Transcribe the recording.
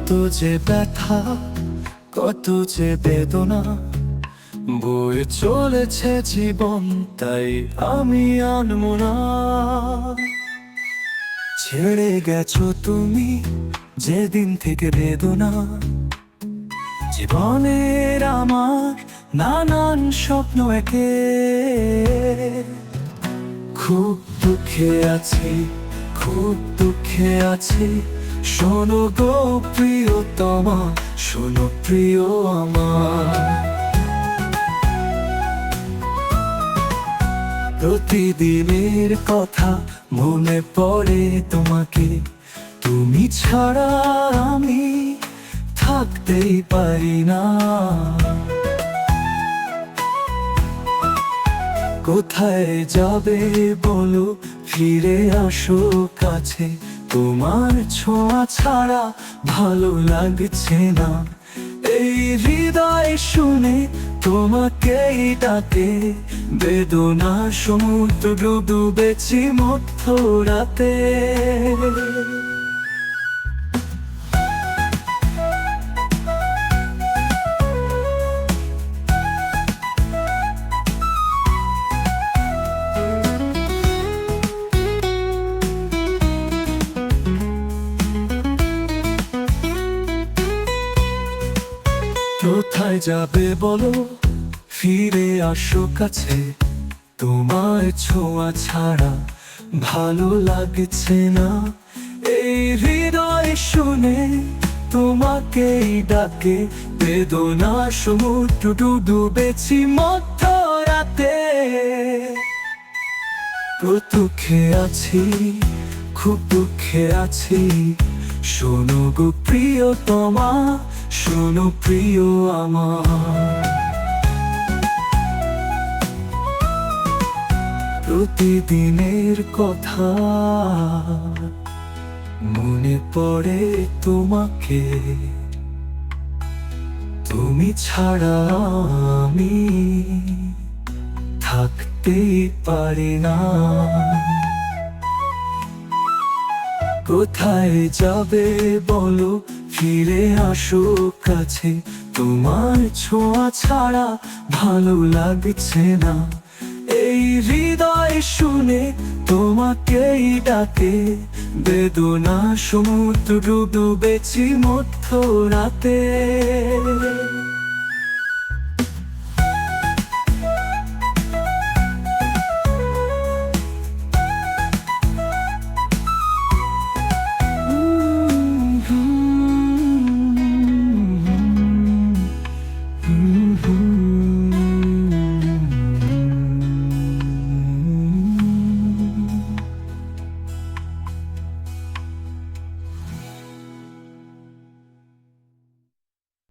কত যে ব্যথা, কত যে বেদনা, বয়ে চলেছে জীবন, তাই আমি আনব না। ছেড়ে গেছো তুমি যেদিন থেকে বেদনা, জীবনের আমার নানান স্বপ্ন একে। খুব দুঃখে আছি, খুব দুঃখে আছি শোনো গো প্রিয়তমা, শোনো প্রিয় আমার। প্রতিদিনের কথা মনে পড়ে তোমাকে, তুমি ছাড়া আমি থাকতেই পারি না। কোথায় যাবে বলো, ফিরে আসো কাছে তোমার ছোঁয়া ছাড়া ভালো লাগছে না। এই হৃদয় শুনে তোমাকে ডাকে। বেদনা সমুদ্র ডুবেছি মধ্য রাতে কোথায় যাবে বলো? ফিরে আসো কাছে। তোমার ছোঁয়া ছাড়া ভালো লাগছে না। এই হৃদয় শুনে তোমাকেই ডাকে, বেদনা সমুদ্র ডুবেছি মধ্য রাতে দুঃখে আছি, খুব দুঃখে আছি শোনো গো প্রিয় তোমা, শোনো প্রিয় আমার প্রতিদিনের কথা মনে পড়ে তোমাকে। তুমি ছাড়া আমি থাকতেই পারি না। কোথায় যাবে বলো? ফিরে আসো কাছে। তোমার ছোঁয়া ছাড়া ভালো লাগছে না। এই হৃদয় শুনে তোমাকেই ডাকে। বেদনা সমুদ্র ডুবেছি মধ্য রাতে